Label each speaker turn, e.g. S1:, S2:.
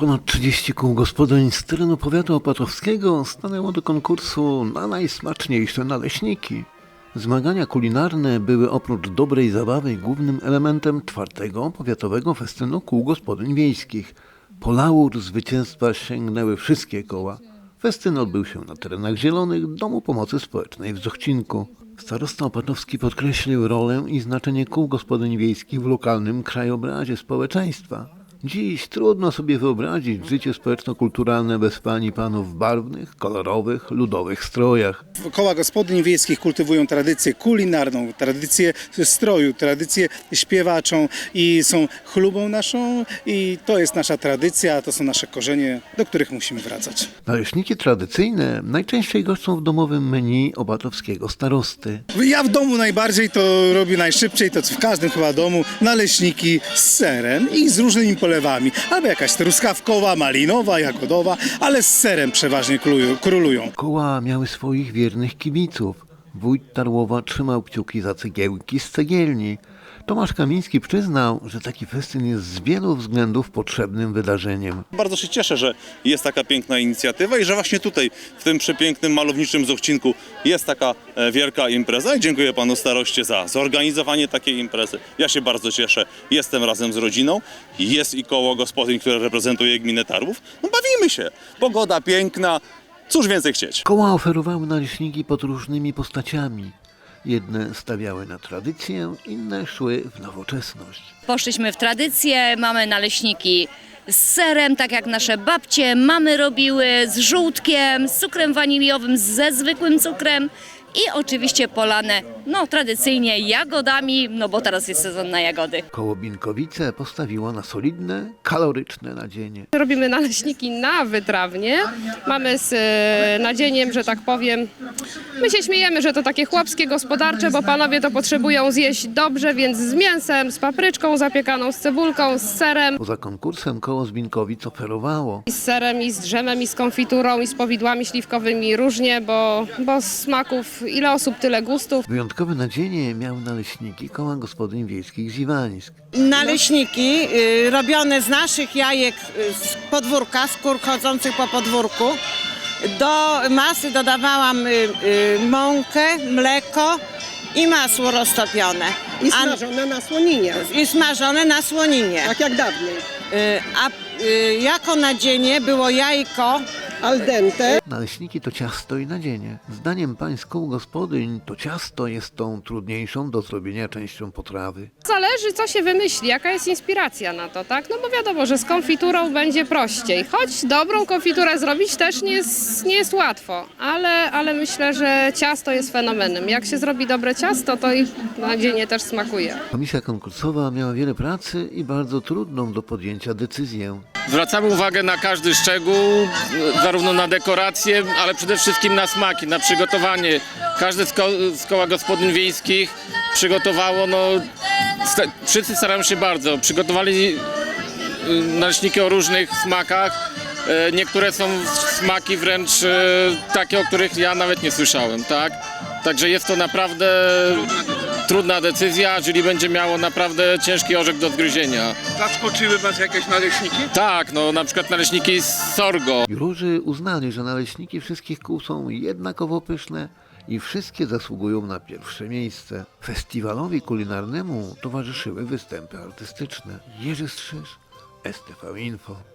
S1: Ponad 30 kół gospodyń z terenu powiatu opatowskiego stanęło do konkursu na najsmaczniejsze naleśniki. Zmagania kulinarne były oprócz dobrej zabawy głównym elementem czwartego powiatowego festynu kół gospodyń wiejskich. Po laur zwycięstwa sięgnęły wszystkie koła. Festyn odbył się na terenach zielonych Domu Pomocy Społecznej w Zochcinku. Starosta Opatowski podkreślił rolę i znaczenie kół gospodyń wiejskich w lokalnym krajobrazie społeczeństwa. Dziś trudno sobie wyobrazić życie społeczno-kulturalne bez pań i panów w barwnych, kolorowych, ludowych strojach.
S2: Koła gospodyń wiejskich kultywują tradycję kulinarną, tradycję stroju, tradycję śpiewaczą i są chlubą naszą i to jest nasza tradycja, to są nasze korzenie, do których musimy wracać.
S1: Naleśniki tradycyjne najczęściej goszczą w domowym menu obatowskiego starosty.
S2: Ja w domu najbardziej to robię najszybciej, to w każdym chyba domu, naleśniki z serem i z różnymi polewami. Albo jakaś truskawkowa, malinowa, jagodowa, ale z serem przeważnie królują.
S1: Koła miały swoich wiernych kibiców. Wójt Tarłowa trzymał kciuki za cegiełki z cegielni. Tomasz Kamiński przyznał, że taki festyn jest z wielu względów potrzebnym wydarzeniem.
S3: Bardzo się cieszę, że jest taka piękna inicjatywa i że właśnie tutaj, w tym przepięknym, malowniczym Zochcinku jest taka e, wielka impreza i dziękuję panu staroście za zorganizowanie takiej imprezy. Ja się bardzo cieszę, jestem razem z rodziną, jest i koło gospodyń, które reprezentuje gminę Tarłów. No bawimy się, pogoda piękna, cóż więcej chcieć.
S1: Koła oferowały naleśniki pod różnymi postaciami. Jedne stawiały na tradycję, inne szły w nowoczesność.
S4: Poszliśmy w tradycję, mamy naleśniki z serem, tak jak nasze babcie, mamy robiły z żółtkiem, z cukrem waniliowym, ze zwykłym cukrem i oczywiście polane, no tradycyjnie jagodami, no bo teraz jest sezon na jagody.
S1: Koło Binkowice postawiło na solidne, kaloryczne nadzienie.
S5: Robimy naleśniki na wytrawnie. Mamy z e, nadzieniem, że tak powiem, my się śmiejemy, że to takie chłopskie gospodarcze, bo panowie to potrzebują zjeść dobrze, więc z mięsem, z papryczką zapiekaną, z cebulką, z serem.
S1: Poza konkursem koło z Binkowic oferowało
S5: I z serem, i z drzemem, i z konfiturą, i z powidłami śliwkowymi różnie, bo, bo smaków, ile osób, tyle gustów.
S1: Wyjątkowe nadzienie miały naleśniki koła gospodyń wiejskich z Iwańsk.
S6: Naleśniki y, robione z naszych jajek y, z podwórka, skór chodzących po podwórku. Do masy dodawałam y, y, mąkę, mleko i masło roztopione.
S7: I
S6: A-
S7: smażone na słoninie,
S6: I smażone na słoninie.
S7: tak jak dawniej.
S6: Y, A y, jako nadzienie było jajko
S7: Al dente.
S1: Naleśniki to ciasto i nadzienie. Zdaniem pań z kół gospodyń to ciasto jest tą trudniejszą do zrobienia częścią potrawy.
S5: Zależy, co się wymyśli, jaka jest inspiracja na to, tak? No bo wiadomo, że z konfiturą będzie prościej. Choć dobrą konfiturę zrobić też nie jest, nie jest łatwo, ale, ale myślę, że ciasto jest fenomenem. Jak się zrobi dobre ciasto, to i nadzienie też smakuje.
S1: Komisja konkursowa miała wiele pracy i bardzo trudną do podjęcia decyzję.
S8: Zwracamy uwagę na każdy szczegół, zarówno na dekoracje, ale przede wszystkim na smaki, na przygotowanie. Każde z, ko- z koła gospodyń wiejskich przygotowało, no, sta- wszyscy starają się bardzo. Przygotowali y, naleśniki o różnych smakach. E, Niektóre są smaki wręcz e, takie, o których ja nawet nie słyszałem, tak? Także jest to naprawdę trudna decyzja, jury będzie miało naprawdę ciężki orzech do zgryzienia.
S9: Zaskoczyły Was jakieś naleśniki?
S8: Tak, no na przykład naleśniki z sorgo.
S1: Jurorzy uznali, że naleśniki wszystkich kół są jednakowo pyszne i wszystkie zasługują na pierwsze miejsce. Festiwalowi kulinarnemu towarzyszyły występy artystyczne. Jerzy Strzyż, STV Info.